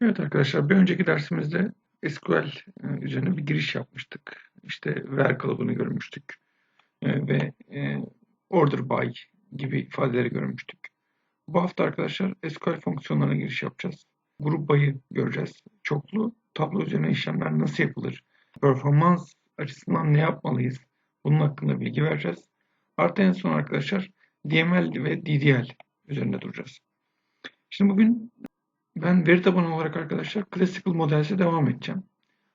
Evet arkadaşlar bir önceki dersimizde SQL e, üzerine bir giriş yapmıştık. İşte where kalıbını görmüştük E, ve e, order by gibi ifadeleri görmüştük. Bu hafta arkadaşlar SQL fonksiyonlarına giriş yapacağız. Grup by'ı göreceğiz. Çoklu tablo üzerine işlemler nasıl yapılır? Performans açısından ne yapmalıyız? Bunun hakkında bilgi vereceğiz. Artı en son arkadaşlar DML ve DDL üzerinde duracağız. Şimdi bugün ben veri tabanı olarak arkadaşlar Classical Models'e devam edeceğim.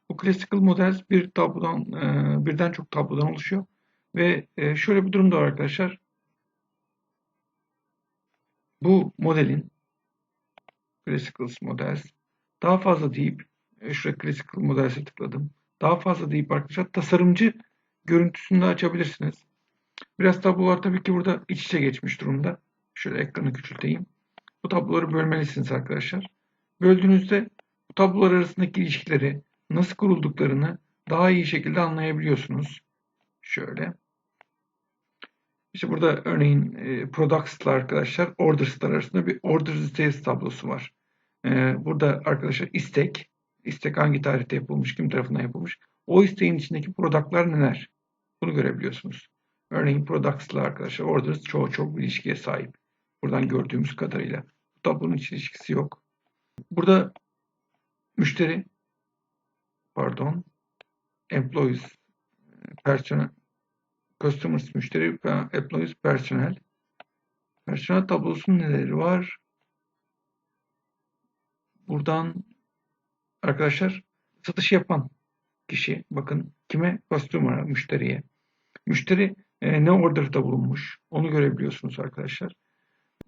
Bu Classical Models bir tablodan, e, birden çok tablodan oluşuyor. Ve e, şöyle bir durum da var arkadaşlar. Bu modelin Classical Models daha fazla deyip e, şuraya Classical Models'e tıkladım. Daha fazla deyip arkadaşlar tasarımcı görüntüsünü de açabilirsiniz. Biraz tablolar tabii ki burada iç içe geçmiş durumda. Şöyle ekranı küçülteyim. Bu tabloları bölmelisiniz arkadaşlar. Böldüğünüzde bu tablolar arasındaki ilişkileri nasıl kurulduklarını daha iyi şekilde anlayabiliyorsunuz. Şöyle. İşte burada örneğin e, Products'la arkadaşlar Orders'lar arasında bir Order Details tablosu var. E, burada arkadaşlar istek, istek hangi tarihte yapılmış, kim tarafından yapılmış, o isteğin içindeki product'lar neler? Bunu görebiliyorsunuz. Örneğin Products'la arkadaşlar Orders çoğu çok bir ilişkiye sahip. Buradan gördüğümüz kadarıyla. Bu tablonun hiç ilişkisi yok. Burada müşteri pardon employees personel customers müşteri employees personel personel tablosunun neleri var? Buradan arkadaşlar satış yapan kişi bakın kime customer müşteriye müşteri e, ne order'da bulunmuş onu görebiliyorsunuz arkadaşlar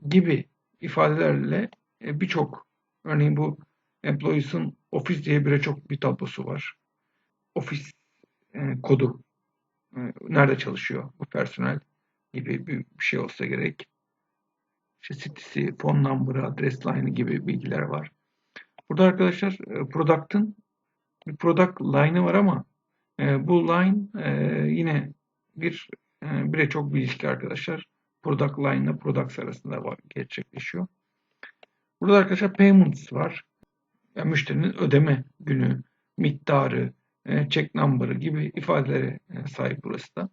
gibi ifadelerle e, birçok örneğin bu employees'ın office diye bire çok bir tablosu var. Office e, kodu e, nerede çalışıyor bu personel gibi bir, şey olsa gerek. İşte city'si, phone number'ı, adres line'ı gibi bilgiler var. Burada arkadaşlar e, product'ın bir product line'ı var ama bu line yine bir bire çok bir ilişki arkadaşlar. Product line ile products arasında var, gerçekleşiyor. Burada arkadaşlar payments var. Yani müşterinin ödeme günü, miktarı, e, check number'ı gibi ifadelere e, sahip burası da.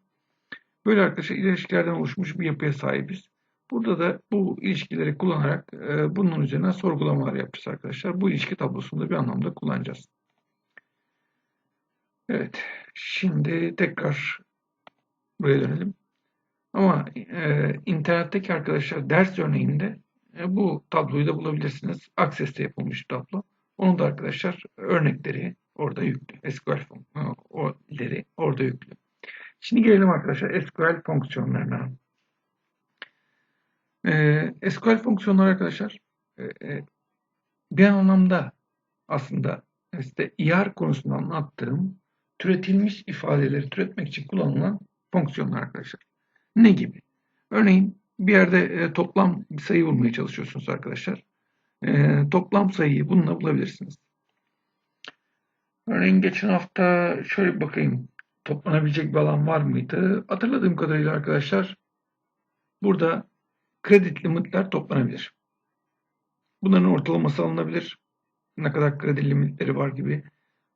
Böyle arkadaşlar ilişkilerden oluşmuş bir yapıya sahibiz. Burada da bu ilişkileri kullanarak e, bunun üzerine sorgulamalar yapacağız arkadaşlar. Bu ilişki tablosunu da bir anlamda kullanacağız. Evet. Şimdi tekrar buraya dönelim. Ama e, internetteki arkadaşlar ders örneğinde e, bu tabloyu da bulabilirsiniz. Access'te yapılmış tablo. Onun da arkadaşlar örnekleri orada yüklü. SQL fonksiyonları orada yüklü. Şimdi gelelim arkadaşlar SQL fonksiyonlarına. Ee, SQL fonksiyonları arkadaşlar e, e, bir anlamda aslında işte IR konusunda anlattığım türetilmiş ifadeleri türetmek için kullanılan fonksiyonlar arkadaşlar. Ne gibi? Örneğin bir yerde e, toplam bir sayı bulmaya çalışıyorsunuz arkadaşlar. E, toplam sayıyı bununla bulabilirsiniz. Örneğin geçen hafta şöyle bakayım. Toplanabilecek bir alan var mıydı? Hatırladığım kadarıyla arkadaşlar burada kredi limitler toplanabilir. Bunların ortalaması alınabilir. Ne kadar kredi limitleri var gibi.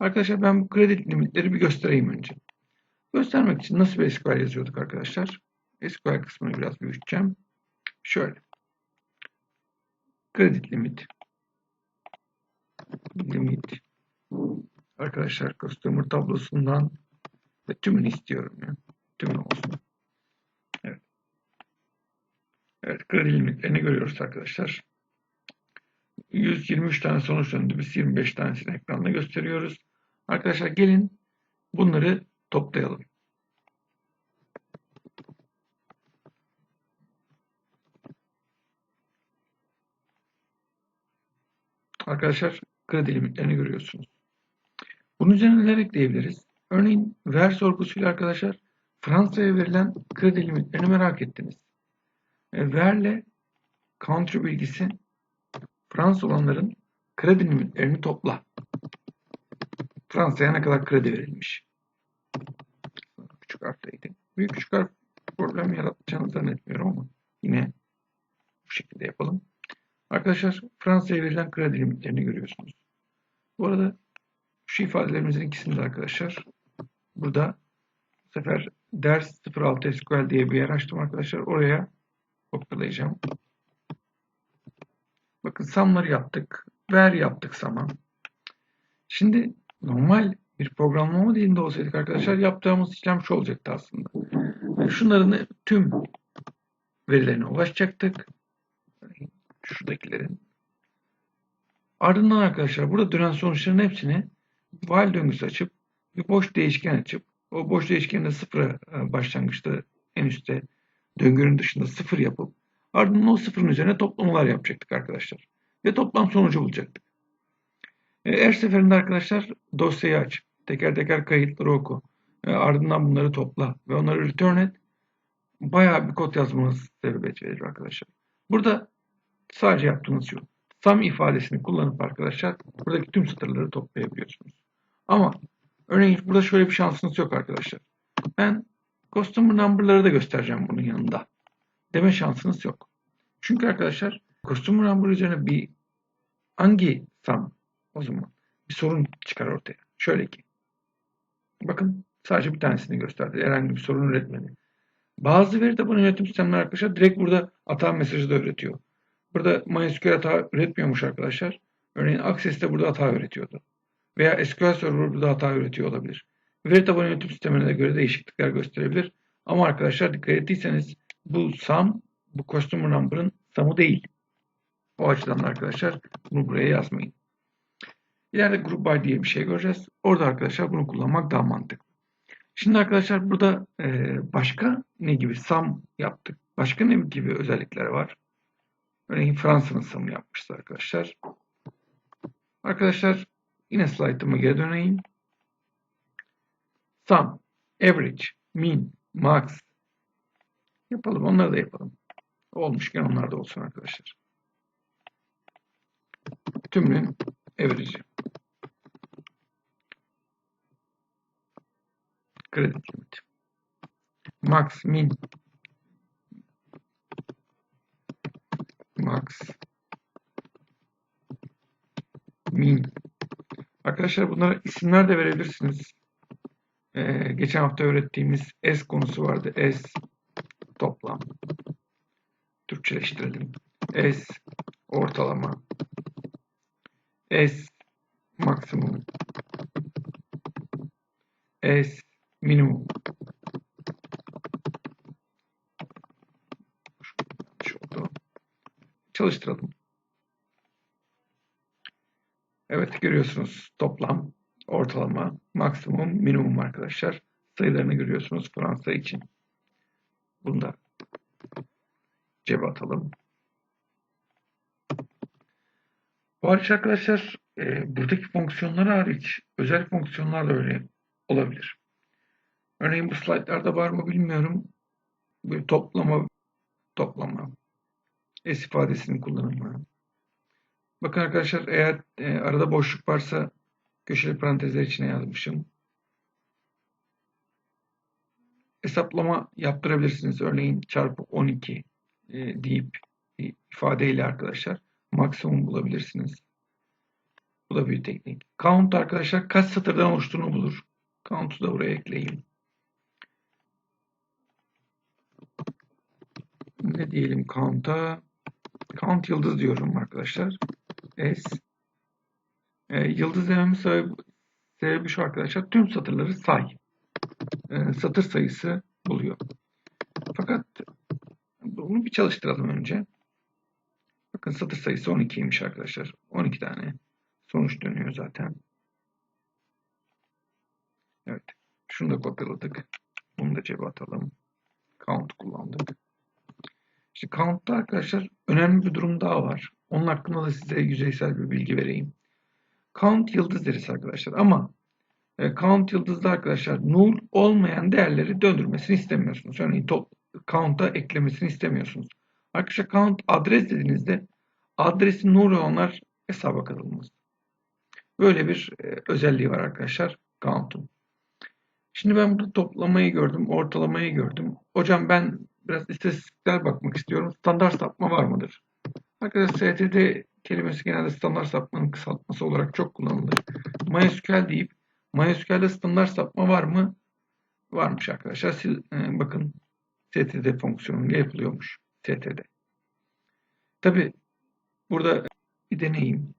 Arkadaşlar ben bu kredi limitleri bir göstereyim önce. Göstermek için nasıl bir SQL yazıyorduk arkadaşlar? SQL kısmını biraz büyüteceğim. Şöyle. Kredi limit. Limit. Arkadaşlar customer tablosundan ve tümünü istiyorum ya. Tümünü olsun. Evet. Evet kredi limitlerini görüyoruz arkadaşlar. 123 tane sonuç döndü. Biz 25 tanesini ekranda gösteriyoruz. Arkadaşlar gelin bunları toplayalım. Arkadaşlar kredi limitlerini görüyorsunuz. Bunun üzerine neler ekleyebiliriz? Örneğin ver sorgusuyla arkadaşlar Fransa'ya verilen kredi limitlerini merak ettiniz. E, verle country bilgisi Fransa olanların kredi limitlerini topla. Fransa'ya ne kadar kredi verilmiş? Küçük harfteydi. Büyük küçük harf problem yaratacağını zannetmiyorum ama yine bu şekilde yapalım. Arkadaşlar Fransa'ya verilen kredi limitlerini görüyorsunuz. Bu arada şu ifadelerimizin ikisini de arkadaşlar burada bu sefer ders 06 SQL diye bir yer açtım arkadaşlar. Oraya kopyalayacağım. Bakın sum'ları yaptık. Ver yaptık sum'a. Şimdi normal bir programlama dilinde olsaydık arkadaşlar yaptığımız işlem şu olacaktı aslında. Şunların tüm verilerine ulaşacaktık. Şuradakilerin. Ardından arkadaşlar burada dönen sonuçların hepsini while döngüsü açıp bir boş değişken açıp o boş değişkeni de sıfıra e, başlangıçta en üstte döngünün dışında sıfır yapıp ardından o sıfırın üzerine toplamalar yapacaktık arkadaşlar. Ve toplam sonucu bulacaktık. E, her seferinde arkadaşlar dosyayı aç. Teker teker kayıtları oku. E, ardından bunları topla ve onları return et. Bayağı bir kod yazmanız sebebiyet verir arkadaşlar. Burada sadece yaptığınız şu. Sum ifadesini kullanıp arkadaşlar buradaki tüm satırları toplayabiliyorsunuz. Ama örneğin burada şöyle bir şansınız yok arkadaşlar. Ben customer number'ları da göstereceğim bunun yanında. Deme şansınız yok. Çünkü arkadaşlar customer number üzerine bir hangi sum o zaman bir sorun çıkar ortaya. Şöyle ki bakın sadece bir tanesini gösterdi. Herhangi bir sorun üretmedi. Bazı veri tabanı yönetim sistemleri arkadaşlar direkt burada hata mesajı da üretiyor. Burada MySQL hata üretmiyormuş arkadaşlar. Örneğin Access de burada hata üretiyordu. Veya SQL Server burada hata üretiyor olabilir. Veri tabanı yönetim sistemine göre değişiklikler gösterebilir. Ama arkadaşlar dikkat ettiyseniz bu sum, bu customer number'ın sum'u değil. O açıdan da arkadaşlar bunu buraya yazmayın. İleride group by diye bir şey göreceğiz. Orada arkadaşlar bunu kullanmak daha mantıklı. Şimdi arkadaşlar burada başka ne gibi sum yaptık? Başka ne gibi özellikler var? Örneğin Fransa'nın sum'u yapmışız arkadaşlar. Arkadaşlar yine slaytıma geri döneyim. Sum, average, mean, max yapalım. Onları da yapalım. Olmuşken onlar da olsun arkadaşlar. Tümünün average'i. Kredi limiti. Max, min. Max. Min. Arkadaşlar bunlara isimler de verebilirsiniz. Ee, geçen hafta öğrettiğimiz S konusu vardı. S toplam. Türkçeleştirelim. S ortalama. S maksimum. S minimum. Şu oldu. Çalıştıralım. Evet görüyorsunuz toplam, ortalama, maksimum, minimum arkadaşlar. Sayılarını görüyorsunuz Fransa için. Bunu da cebe atalım. Bu hariç arkadaşlar e, buradaki fonksiyonlar hariç özel fonksiyonlar da öyle olabilir. Örneğin bu slaytlarda var mı bilmiyorum. Bir toplama, toplama, S ifadesinin kullanımı. Bakın arkadaşlar eğer e, arada boşluk varsa köşeli parantezler içine yazmışım. Hesaplama yaptırabilirsiniz. Örneğin çarpı 12 e, deyip ifadeyle arkadaşlar maksimum bulabilirsiniz. Bu da bir teknik. Count arkadaşlar kaç satırdan oluştuğunu bulur. Count'u da buraya ekleyeyim. Ne diyelim count'a? Count yıldız diyorum arkadaşlar. S. E, yıldız dememin sebebi, sebebi şu arkadaşlar. Tüm satırları say. E, satır sayısı buluyor. Fakat bunu bir çalıştıralım önce. Bakın satır sayısı 12'ymiş arkadaşlar. 12 tane sonuç dönüyor zaten. Evet. Şunu da kopyaladık. Bunu da cebe atalım. Count kullandık. İşte count'ta arkadaşlar önemli bir durum daha var. Onun hakkında da size yüzeysel bir bilgi vereyim. Count yıldız deriz arkadaşlar ama e, count yıldızda arkadaşlar null olmayan değerleri döndürmesini istemiyorsunuz. Örneğin top, count'a eklemesini istemiyorsunuz. Arkadaşlar count adres dediğinizde adresin null olanlar hesaba katılmaz. Böyle bir e, özelliği var arkadaşlar count'un. Şimdi ben burada toplamayı gördüm, ortalamayı gördüm. Hocam ben biraz istatistikler bakmak istiyorum. Standart sapma var mıdır? Arkadaşlar STD kelimesi genelde standart sapmanın kısaltması olarak çok kullanılır. MySQL deyip MySQL'de standart sapma var mı? Varmış arkadaşlar. Siz, e, bakın std fonksiyonuyla yapılıyormuş. std. Tabi burada bir deneyim.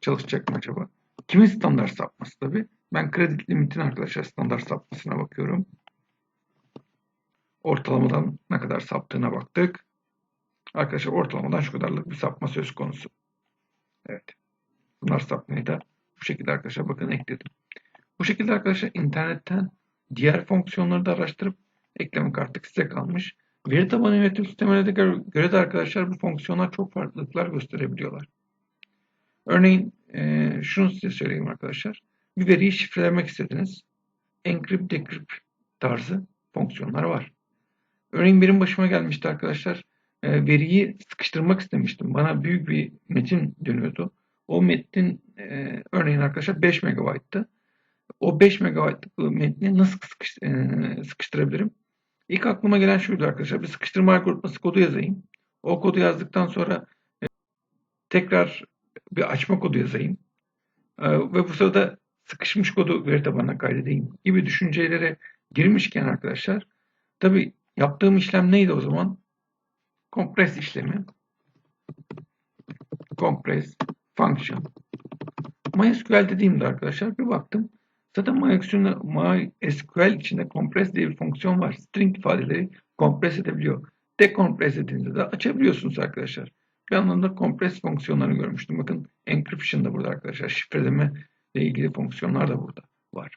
Çalışacak mı acaba? Kimin standart sapması tabi? Ben kredi limitin arkadaşlar standart sapmasına bakıyorum. Ortalamadan ne kadar saptığına baktık. Arkadaşlar ortalamadan şu kadarlık bir sapma söz konusu. Evet. Bunlar sapmayı da bu şekilde arkadaşlar bakın ekledim. Bu şekilde arkadaşlar internetten diğer fonksiyonları da araştırıp eklemek artık size kalmış. Veri tabanı yönetim sistemlerine göre de arkadaşlar bu fonksiyonlar çok farklılıklar gösterebiliyorlar. Örneğin e, şunu size söyleyeyim arkadaşlar. Bir veriyi şifrelemek istediniz. Encrypt, decrypt tarzı fonksiyonlar var. Örneğin benim başıma gelmişti arkadaşlar. E, veriyi sıkıştırmak istemiştim. Bana büyük bir metin dönüyordu. O metin e, örneğin arkadaşlar 5 MB'tı. O 5 MB'lık metni nasıl sıkış, e, sıkıştırabilirim? İlk aklıma gelen şuydu arkadaşlar. Bir sıkıştırma algoritması kodu yazayım. O kodu yazdıktan sonra e, tekrar bir açma kodu yazayım. E, ve bu sırada sıkışmış kodu veri tabanına kaydedeyim gibi düşüncelere girmişken arkadaşlar tabi yaptığım işlem neydi o zaman? Compress işlemi. Compress function. MySQL dediğimde arkadaşlar bir baktım. Zaten MySQL, içinde compress diye bir fonksiyon var. String ifadeleri compress edebiliyor. Decompress ettiğinizde de açabiliyorsunuz arkadaşlar. Bir anlamda compress fonksiyonlarını görmüştüm. Bakın encryption da burada arkadaşlar. Şifreleme ile ilgili fonksiyonlar da burada var.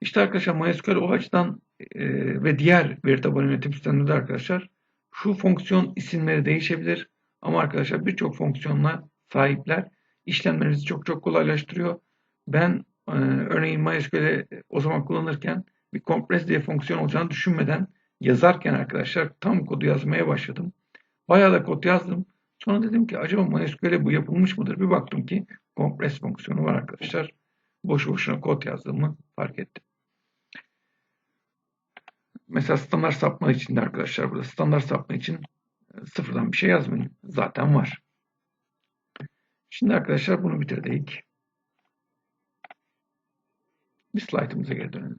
İşte arkadaşlar MySQL o açıdan e, ve diğer veri tabanı yönetim sistemlerinde arkadaşlar şu fonksiyon isimleri değişebilir. Ama arkadaşlar birçok fonksiyonla sahipler. İşlemlerinizi çok çok kolaylaştırıyor. Ben e, örneğin MySQL'i o zaman kullanırken bir compress diye fonksiyon olacağını düşünmeden yazarken arkadaşlar tam kodu yazmaya başladım. Bayağı da kod yazdım. Sonra dedim ki acaba MySQL'e bu yapılmış mıdır? Bir baktım ki compress fonksiyonu var arkadaşlar. Boş boşuna kod yazdığımı fark ettim. Mesela standart sapma için de arkadaşlar burada standart sapma için e, sıfırdan bir şey yazmayın. Zaten var. Şimdi arkadaşlar bunu bitirdik. Bir slaytımıza geri dönelim.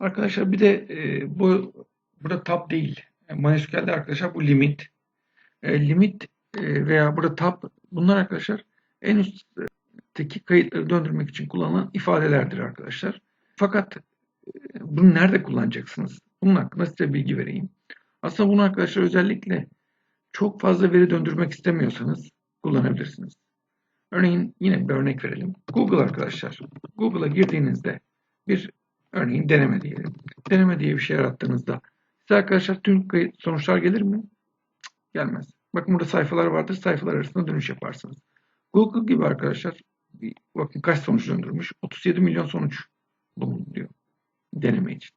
Arkadaşlar bir de e, bu burada tab değil. MySQL'de arkadaşlar bu limit. E, limit e, veya burada tab bunlar arkadaşlar en üstteki kayıtları döndürmek için kullanılan ifadelerdir arkadaşlar. Fakat bunu nerede kullanacaksınız? Bunun hakkında size bilgi vereyim. Aslında bunu arkadaşlar özellikle çok fazla veri döndürmek istemiyorsanız kullanabilirsiniz. Örneğin yine bir örnek verelim. Google arkadaşlar. Google'a girdiğinizde bir örneğin deneme diyelim. Deneme diye bir şey arattığınızda size arkadaşlar tüm sonuçlar gelir mi? Gelmez. Bakın burada sayfalar vardır. Sayfalar arasında dönüş yaparsınız. Google gibi arkadaşlar bakın kaç sonuç döndürmüş? 37 milyon sonuç bulunuyor deneme için.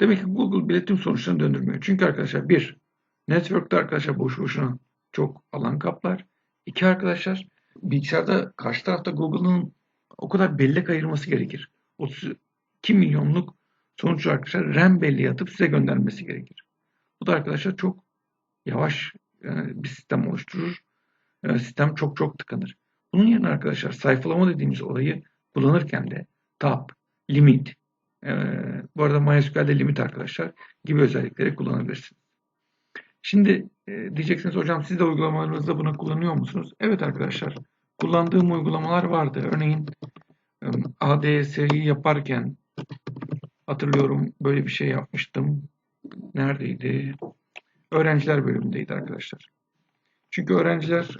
Demek ki Google bile tüm sonuçlarını döndürmüyor. Çünkü arkadaşlar bir, network'ta arkadaşlar boş boşuna çok alan kaplar. İki arkadaşlar bilgisayarda karşı tarafta Google'ın o kadar bellek ayırması gerekir. 32 milyonluk sonuç arkadaşlar RAM belleği atıp size göndermesi gerekir. Bu da arkadaşlar çok yavaş bir sistem oluşturur. sistem çok çok tıkanır. Bunun yerine arkadaşlar sayfalama dediğimiz olayı kullanırken de tab, limit, e, bu arada MySQL'de limit arkadaşlar gibi özellikleri kullanabilirsiniz. Şimdi e, diyeceksiniz hocam siz de uygulamalarınızda bunu kullanıyor musunuz? Evet arkadaşlar. Kullandığım uygulamalar vardı. Örneğin e, ADS'yi yaparken hatırlıyorum böyle bir şey yapmıştım. Neredeydi? Öğrenciler bölümündeydi arkadaşlar. Çünkü öğrenciler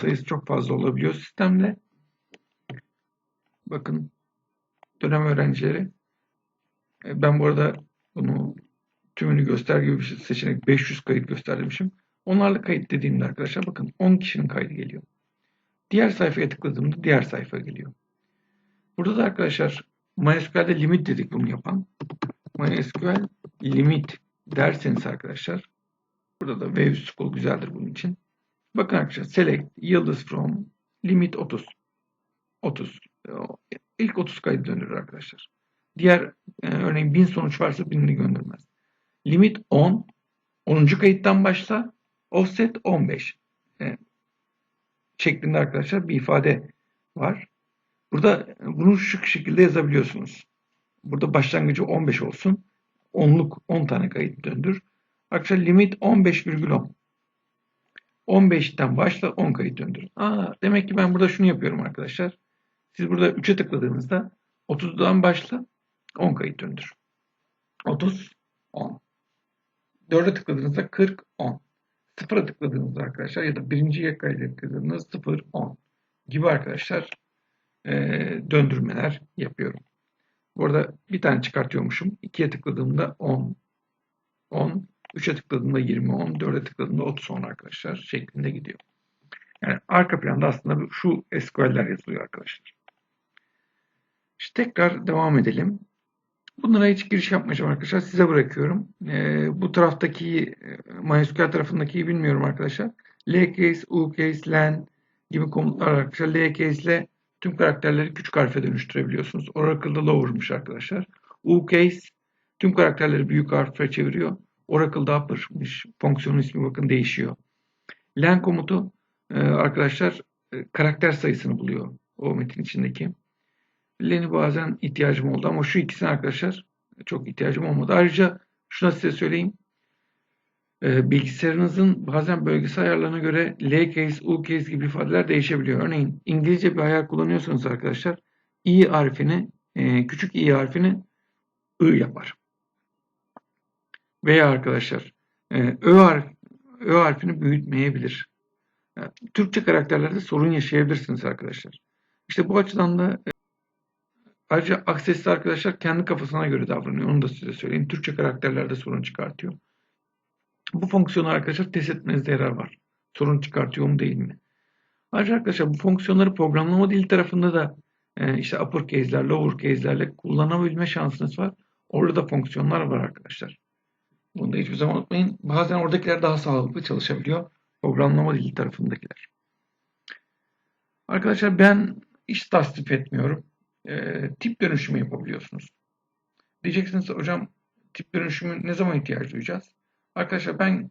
sayısı çok fazla olabiliyor sistemde. Bakın dönem öğrencileri. E, ben bu arada bunu tümünü göster gibi bir seçenek 500 kayıt göstermişim. Onlarla kayıt dediğimde arkadaşlar bakın 10 kişinin kaydı geliyor. Diğer sayfaya tıkladığımda diğer sayfa geliyor. Burada da arkadaşlar MySQL'de limit dedik bunu yapan. MySQL limit derseniz arkadaşlar burada da Wave School güzeldir bunun için. Bakın arkadaşlar select yıldız from limit 30. 30. İlk 30 kaydı döndürür arkadaşlar. Diğer e, örneğin 1000 sonuç varsa 1000'ini göndermez. Limit 10. 10. kayıttan başla. Offset 15. E, şeklinde arkadaşlar bir ifade var. Burada bunu şu şekilde yazabiliyorsunuz. Burada başlangıcı 15 olsun. 10'luk 10 tane kayıt döndür. Arkadaşlar limit 15,10. 15'ten başla 10 kayıt döndür. Aa, demek ki ben burada şunu yapıyorum arkadaşlar. Siz burada 3'e tıkladığınızda 30'dan başla 10 kayıt döndür. 30, 10. 4'e tıkladığınızda 40, 10. 0'a tıkladığınızda arkadaşlar ya da birinciye kaydettiğinizde 0, 10 gibi arkadaşlar e, döndürmeler yapıyorum. Bu arada bir tane çıkartıyormuşum. 2'ye tıkladığımda 10, 10, 3'e tıkladığımda 20, 10, 4'e tıkladığımda 30 10 arkadaşlar şeklinde gidiyor. Yani arka planda aslında şu SQL'ler yazılıyor arkadaşlar. İşte tekrar devam edelim. Bunlara hiç giriş yapmayacağım arkadaşlar. Size bırakıyorum. Ee, bu taraftaki e, MySQL tarafındaki bilmiyorum arkadaşlar. lcase, ucase, len gibi komutlar arkadaşlar. lcase ile tüm karakterleri küçük harfe dönüştürebiliyorsunuz. Oracle'da lower'mış arkadaşlar. ucase tüm karakterleri büyük harfe çeviriyor. Oracle'da upper'mış. Fonksiyonun ismi bakın değişiyor. len komutu e, arkadaşlar e, karakter sayısını buluyor o metin içindeki. Len'i bazen ihtiyacım oldu ama şu ikisine arkadaşlar çok ihtiyacım olmadı. Ayrıca şuna size söyleyeyim. Ee, bilgisayarınızın bazen bölgesel ayarlarına göre L case, U case gibi ifadeler değişebiliyor. Örneğin İngilizce bir ayar kullanıyorsanız arkadaşlar i harfini, e, küçük i harfini I yapar. Veya arkadaşlar e, Ö, harf, Ö harfini büyütmeyebilir. Yani, Türkçe karakterlerde sorun yaşayabilirsiniz arkadaşlar. İşte bu açıdan da Ayrıca aksesli arkadaşlar kendi kafasına göre davranıyor. Onu da size söyleyeyim. Türkçe karakterlerde sorun çıkartıyor. Bu fonksiyonu arkadaşlar test etmenizde yarar var. Sorun çıkartıyor mu değil mi? Ayrıca arkadaşlar bu fonksiyonları programlama dili tarafında da e, işte uppercase'ler, lowercase'lerle kullanabilme şansınız var. Orada da fonksiyonlar var arkadaşlar. Bunu da hiçbir zaman unutmayın. Bazen oradakiler daha sağlıklı çalışabiliyor. Programlama dili tarafındakiler. Arkadaşlar ben hiç tasdip etmiyorum e, tip dönüşümü yapabiliyorsunuz. Diyeceksiniz hocam tip dönüşümü ne zaman ihtiyaç duyacağız? Arkadaşlar ben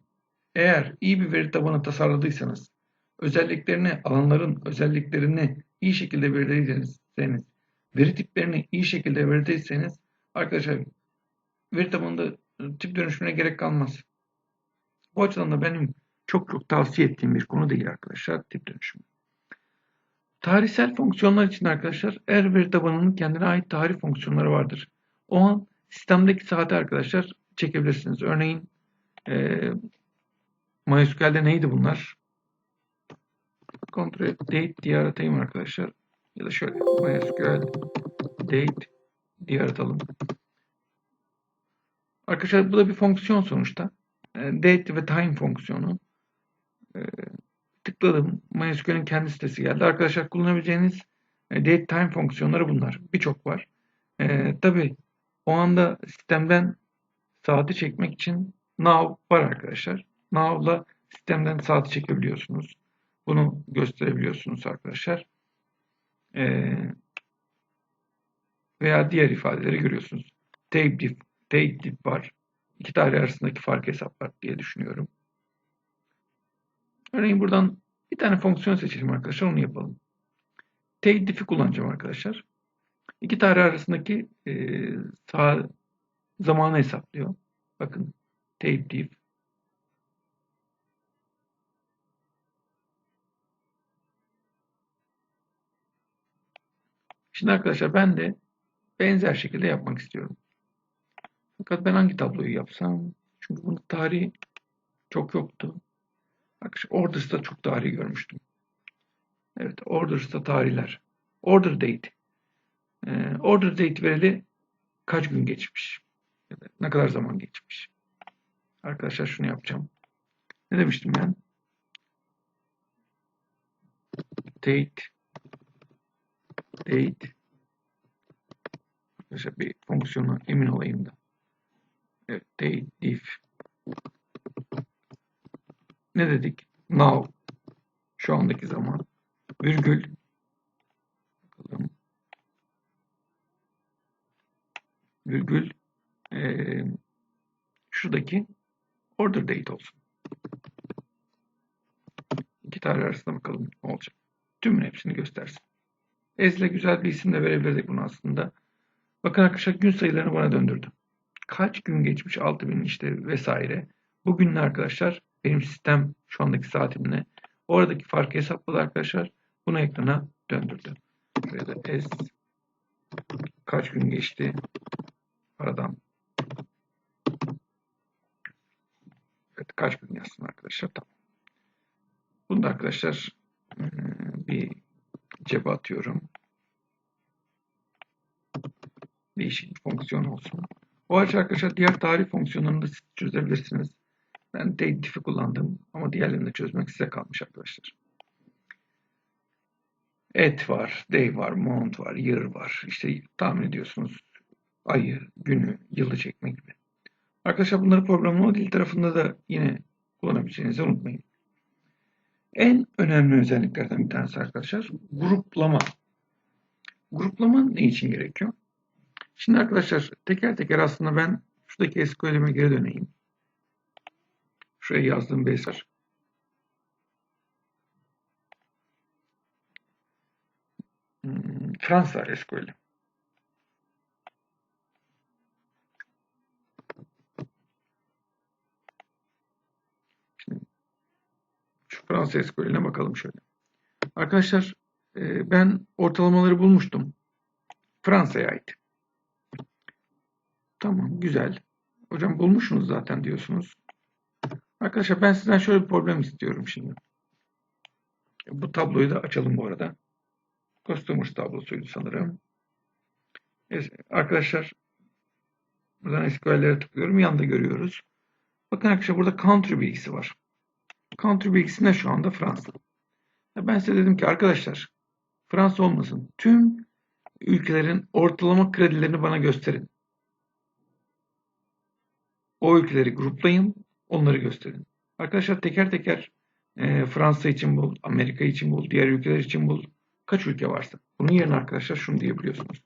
eğer iyi bir veri tabanı tasarladıysanız, özelliklerini, alanların özelliklerini iyi şekilde belirlediyseniz, veri tiplerini iyi şekilde belirlediyseniz arkadaşlar veri tabanında tip dönüşümüne gerek kalmaz. Bu açıdan da benim çok çok tavsiye ettiğim bir konu değil arkadaşlar tip dönüşümü. Tarihsel fonksiyonlar için arkadaşlar her veri tabanının kendine ait tarih fonksiyonları vardır. O an sistemdeki saati arkadaşlar çekebilirsiniz. Örneğin e, MySQL'de neydi bunlar? Ctrl date diye aratayım arkadaşlar. Ya da şöyle MySQL date diye aratalım. Arkadaşlar bu da bir fonksiyon sonuçta. E, date ve time fonksiyonu. E, tıkladım. MySQL'in kendi sitesi geldi. Arkadaşlar kullanabileceğiniz e, date time fonksiyonları bunlar. Birçok var. E, Tabi o anda sistemden saati çekmek için now var arkadaşlar. Now'la sistemden saati çekebiliyorsunuz. Bunu gösterebiliyorsunuz arkadaşlar. E, veya diğer ifadeleri görüyorsunuz. Tape diff, tape diff var. İki tarih arasındaki fark hesaplar diye düşünüyorum. Örneğin buradan bir tane fonksiyon seçelim arkadaşlar. Onu yapalım. Take diff'i kullanacağım arkadaşlar. İki tarih arasındaki e, sağ zamanı hesaplıyor. Bakın take diff. Şimdi arkadaşlar ben de benzer şekilde yapmak istiyorum. Fakat ben hangi tabloyu yapsam? Çünkü bunun tarihi çok yoktu. Bak Orders'ta çok tarih görmüştüm. Evet Orders'ta tarihler. Order date. Ee, order date verili kaç gün geçmiş? Ne kadar zaman geçmiş? Arkadaşlar şunu yapacağım. Ne demiştim ben? Date date Arkadaşlar bir fonksiyonu emin olayım da. Evet, date diff ne dedik? Now. Şu andaki zaman. Virgül. Bakalım. Virgül. Ee, şuradaki order date olsun. İki tarih arasında bakalım ne olacak. Tümün hepsini göstersin. Ezle güzel bir isim de verebilirdik bunu aslında. Bakın arkadaşlar gün sayılarını bana döndürdü. Kaç gün geçmiş 6000 işte vesaire. Bugün arkadaşlar? Benim sistem şu andaki saatimle. Oradaki farkı hesapladı arkadaşlar. Bunu ekrana döndürdü. Buraya da ez kaç gün geçti aradan. Evet kaç gün yazsın arkadaşlar. Tamam. Bunu da arkadaşlar hmm, bir cebe atıyorum. Değişik bir fonksiyon olsun. O açı arkadaşlar diğer tarih fonksiyonlarını da siz çözebilirsiniz. Ben diff'i kullandım ama diğerlerini de çözmek size kalmış arkadaşlar. Et var, day var, month var, year var. İşte tahmin ediyorsunuz ayı, günü, yılı çekme gibi. Arkadaşlar bunları programlama dil tarafında da yine kullanabileceğinizi unutmayın. En önemli özelliklerden bir tanesi arkadaşlar gruplama. Gruplama ne için gerekiyor? Şimdi arkadaşlar teker teker aslında ben şuradaki SQL'ime geri döneyim. Şuraya yazdığım base var. Şimdi şu Fransa SQL'ine bakalım şöyle. Arkadaşlar e, ben ortalamaları bulmuştum. Fransa'ya ait. Tamam güzel. Hocam bulmuşsunuz zaten diyorsunuz. Arkadaşlar ben sizden şöyle bir problem istiyorum şimdi. Bu tabloyu da açalım bu arada. Customers tablosuydu sanırım. Evet, arkadaşlar buradan SQL'lere tıklıyorum. Yanında görüyoruz. Bakın arkadaşlar burada country bilgisi var. Country bilgisi ne şu anda? Fransa. Ben size dedim ki arkadaşlar Fransa olmasın. Tüm ülkelerin ortalama kredilerini bana gösterin. O ülkeleri gruplayın, onları gösterin. Arkadaşlar teker teker e, Fransa için bul, Amerika için bul, diğer ülkeler için bul. Kaç ülke varsa. Bunun yerine arkadaşlar şunu diyebiliyorsunuz.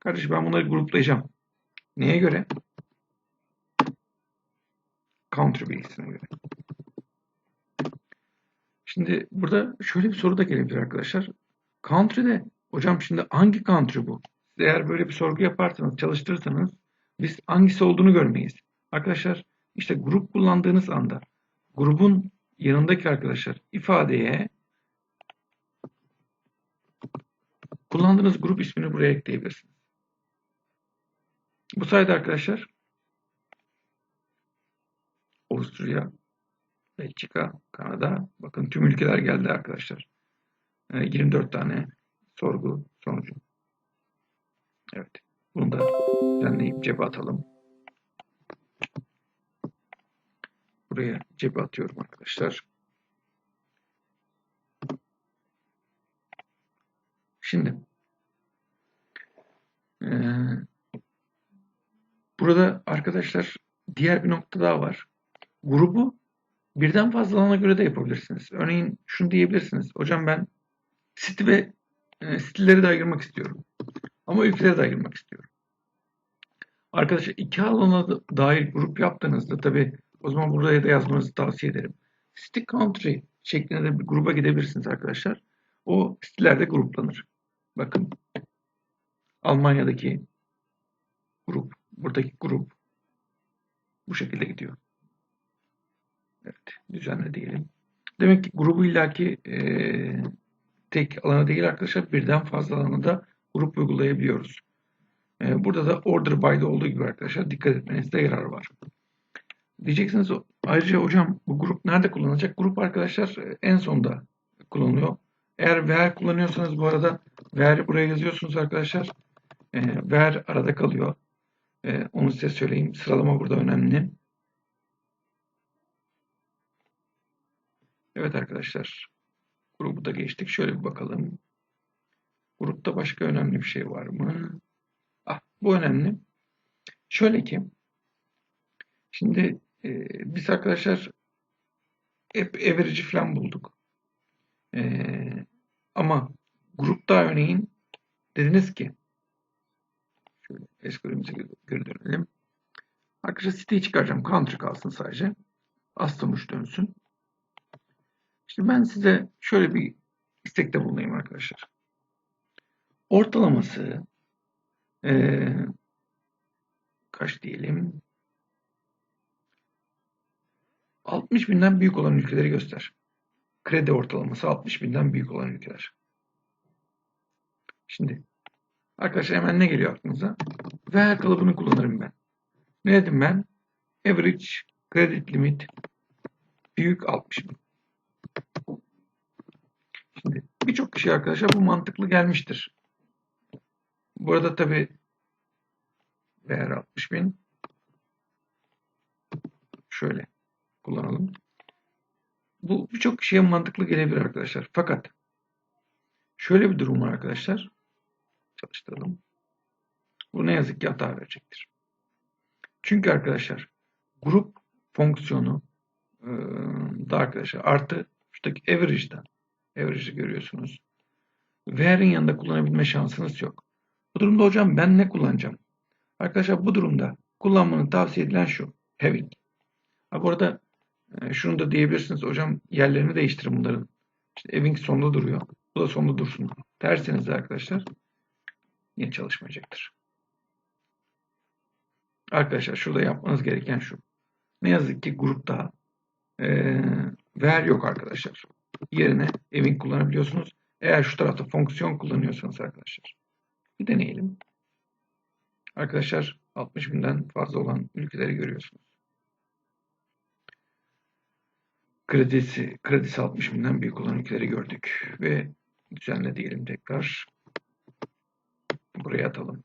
Kardeşim ben bunları gruplayacağım. Neye göre? Country bilgisine göre. Şimdi burada şöyle bir soru da gelebilir arkadaşlar. Country'de hocam şimdi hangi country bu? Eğer böyle bir sorgu yaparsanız, çalıştırırsanız biz hangisi olduğunu görmeyiz. Arkadaşlar işte grup kullandığınız anda grubun yanındaki arkadaşlar ifadeye kullandığınız grup ismini buraya ekleyebilirsiniz. Bu sayede arkadaşlar Avusturya, Belçika, Kanada bakın tüm ülkeler geldi arkadaşlar. 24 tane sorgu sonucu. Evet. Bunu da düzenleyip cebe atalım. Buraya cebe atıyorum arkadaşlar. Şimdi e, burada arkadaşlar diğer bir nokta daha var. Grubu birden fazla alana göre de yapabilirsiniz. Örneğin şunu diyebilirsiniz. Hocam ben site ve e, siteleri de ayırmak istiyorum. Ama ülkeleri de ayırmak istiyorum. Arkadaşlar iki alana dair grup yaptığınızda tabi o zaman buraya da yazmanızı tavsiye ederim. Stick country şeklinde de bir gruba gidebilirsiniz arkadaşlar. O sitelerde gruplanır. Bakın Almanya'daki grup, buradaki grup bu şekilde gidiyor. Evet, düzenle diyelim. Demek ki grubu illaki e, tek alana değil arkadaşlar birden fazla alana da grup uygulayabiliyoruz. E, burada da order by'de olduğu gibi arkadaşlar dikkat etmenizde yarar var. Diyeceksiniz ayrıca hocam bu grup nerede kullanılacak? Grup arkadaşlar e, en sonda kullanılıyor. Eğer where kullanıyorsanız bu arada where buraya yazıyorsunuz arkadaşlar. E, where arada kalıyor. E, onu size söyleyeyim. Sıralama burada önemli. Evet arkadaşlar. Grubu da geçtik. Şöyle bir bakalım. Grupta başka önemli bir şey var mı? Ah, bu önemli. Şöyle ki şimdi e, biz arkadaşlar hep average'i falan bulduk. E, ama grupta örneğin dediniz ki şöyle SQL'imize geri dönelim. Arkadaşlar siteyi çıkaracağım. Country kalsın sadece. Uç dönsün. Şimdi ben size şöyle bir istekte bulunayım arkadaşlar. Ortalaması eee, kaç diyelim? 60 binden büyük olan ülkeleri göster. Kredi ortalaması 60 binden büyük olan ülkeler. Şimdi arkadaşlar hemen ne geliyor aklınıza? Ver kalıbını kullanırım ben. Ne dedim ben? Average credit limit büyük 60 bin. Şimdi birçok kişi arkadaşlar bu mantıklı gelmiştir. Bu arada tabi değer 60 bin şöyle kullanalım. Bu birçok kişiye mantıklı gelebilir arkadaşlar. Fakat şöyle bir durum var arkadaşlar. Çalıştıralım. Bu ne yazık ki hata verecektir. Çünkü arkadaşlar grup fonksiyonu e, da arkadaşlar artı şuradaki average'dan average'i görüyorsunuz. Where'in yanında kullanabilme şansınız yok. Bu durumda hocam ben ne kullanacağım? Arkadaşlar bu durumda kullanmanı tavsiye edilen şu. Having. Ha, bu arada şunu da diyebilirsiniz. Hocam yerlerini değiştirin bunların. İşte having sonda duruyor. Bu da sonda dursun. Derseniz de arkadaşlar yine çalışmayacaktır. Arkadaşlar şurada yapmanız gereken şu. Ne yazık ki grupta e, ver yok arkadaşlar. Yerine evin kullanabiliyorsunuz. Eğer şu tarafta fonksiyon kullanıyorsanız arkadaşlar. Bir deneyelim. Arkadaşlar 60 binden fazla olan ülkeleri görüyorsunuz. Kredisi, kredisi 60 binden büyük olan ülkeleri gördük. Ve düzenle diyelim tekrar. Buraya atalım.